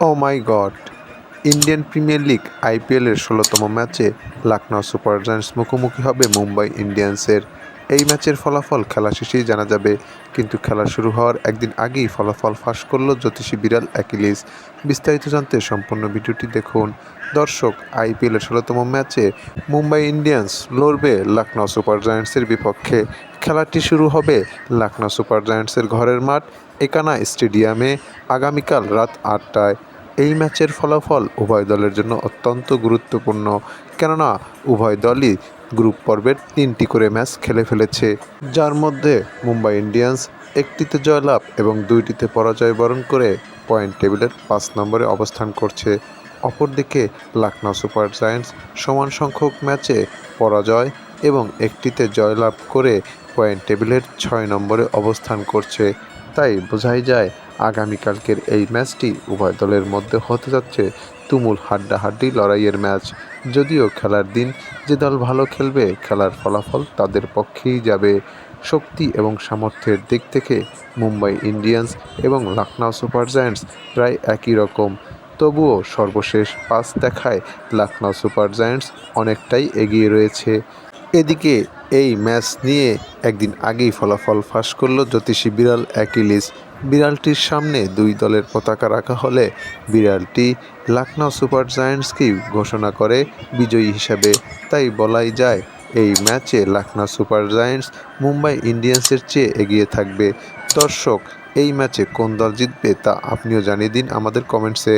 O my god Indian premier league আইপিএলের ষোলোতম ম্যাচে লখনৌ সুপার জায়ান্টস মুখোমুখি হবে মুম্বাই ইন্ডিয়ান্সের এই ম্যাচের ফলাফল খেলা শেষেই জানা যাবে, কিন্তু খেলা শুরু হওয়ার একদিন আগেই ফলাফল ফাঁস করল জ্যোতিষী বিড়াল অ্যাকিলিস। বিস্তারিত জানতে সম্পূর্ণ ভিডিওটি দেখুন। দর্শক আইপিএলের ষোলোতম ম্যাচে মুম্বাই ইন্ডিয়ান্স লড়বে লখনৌ সুপার জায়ান্টসের বিপক্ষে। খেলাটি শুরু হবে লখনৌ সুপার জায়ান্টসের ঘরের মাঠ একানা স্টেডিয়ামে আগামীকাল রাত আটটায়। এই ম্যাচের ফলাফল উভয় দলের জন্য অত্যন্ত গুরুত্বপূর্ণ। কেননা, উভয় দলই গ্রুপ পর্বের তিনটি করে ম্যাচ খেলে ফেলেছে। যার মধ্যে মুম্বাই ইন্ডিয়ান্স একটিতে জয়লাভ এবং দুইটিতে পরাজয় বরণ করে পয়েন্ট টেবিলের পাঁচ নম্বরে অবস্থান করছে। অপরদিকে লখনৌ সুপার জায়ান্টস সমান সংখ্যক ম্যাচে পরাজয় এবং একটিতে জয়লাভ করে পয়েন্ট টেবিলের ছয় নম্বরে অবস্থান করছে। তাই বোঝাই যায়, আগামীকালকের এই ম্যাচটি উভয় দলের মধ্যে হতে যাচ্ছে তুমুল হাড্ডাহাড্ডি লড়াইয়ের ম্যাচ। যদিও খেলার দিন যে দল ভালো খেলবে, খেলার ফলাফল তাদের পক্ষেই যাবে। শক্তি এবং সামর্থ্যের দিক থেকে মুম্বাই ইন্ডিয়ান্স এবং লখনৌ সুপার জায়ান্টস প্রায় একই রকম। তবুও সর্বশেষ পাস দেখায় লখনৌ সুপার জায়ান্টস অনেকটাই এগিয়ে রয়েছে। এদিকে এই ম্যাচ নিয়ে একদিন আগেই ফলাফল ফাঁস করল জ্যোতিষী বিড়াল অ্যাকিলিস। বিড়ালটির সামনে দুই দলের পতাকা রাখা হলে বিড়ালটি লাকনা সুপার জায়ান্টসকেই ঘোষণা করে বিজয়ী হিসাবে। তাই বলাই যায়, এই ম্যাচে লাকনা সুপার জায়ান্টস মুম্বাই ইন্ডিয়ান্সের চেয়ে এগিয়ে থাকবে। দর্শক, এই ম্যাচে কোন দল জিতবে তা আপনিও জানিয়ে দিন আমাদের কমেন্টসে।